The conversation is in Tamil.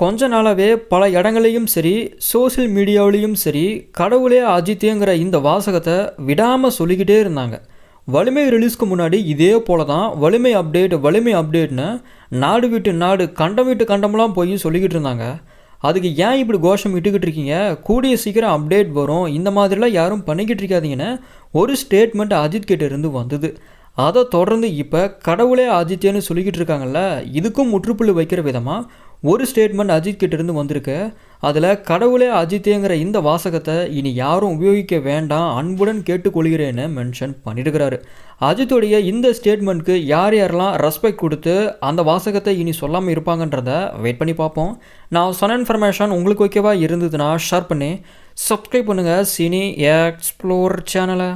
கொஞ்ச நாளாகவே பல இடங்களையும் சரி சோஷியல் மீடியாவிலையும் சரி கடவுளே அஜித்தேங்கிற இந்த வாசகத்தை விடாமல் சொல்லிக்கிட்டே இருந்தாங்க. வலிமை ரிலீஸ்க்கு முன்னாடி இதே போல தான் வலிமை அப்டேட் வலிமை அப்டேட்னு நாடு விட்டு நாடு கண்டம் விட்டு கண்டம்லாம் போய் சொல்லிக்கிட்டு இருந்தாங்க. அதுக்கு ஏன் இப்படி கோஷம் இட்டுக்கிட்டு இருக்கீங்க? கூடிய சீக்கிரம் அப்டேட் வரும். இந்த மாதிரிலாம் யாரும் பண்ணிக்கிட்டு இருக்காதீங்கன்னு ஒரு ஸ்டேட்மெண்ட் அஜித் கிட்ட இருந்து வந்தது. அதை தொடர்ந்து இப்போ கடவுளே அஜித்தேன்னு சொல்லிக்கிட்டு இருக்காங்கல்ல இதுக்கும் முற்றுப்புள்ளி வைக்கிற விதமாக ஒரு ஸ்டேட்மெண்ட் அஜித் கிட்டேருந்து வந்திருக்கு. அதில் கடவுளே அஜித்தேங்கிற இந்த வாசகத்தை இனி யாரும் உபயோகிக்க வேண்டாம் அன்புடன் கேட்டுக்கொள்கிறேன்னு மென்ஷன் பண்ணியிருக்கிறாரு அஜித்துடைய இந்த ஸ்டேட்மெண்ட்க்கு யார் யாரெல்லாம் ரெஸ்பெக்ட் கொடுத்து அந்த வாசகத்தை இனி சொல்லாமல் இருப்பாங்கன்றத வெயிட் பண்ணி பார்ப்போம். நான் சொன்ன இன்ஃபர்மேஷன் உங்களுக்கு ஓகேவா இருந்ததுன்னா ஷேர் பண்ணி சப்ஸ்கிரைப் பண்ணுங்கள் சினி எக்ஸ்ப்ளோர் சேனலை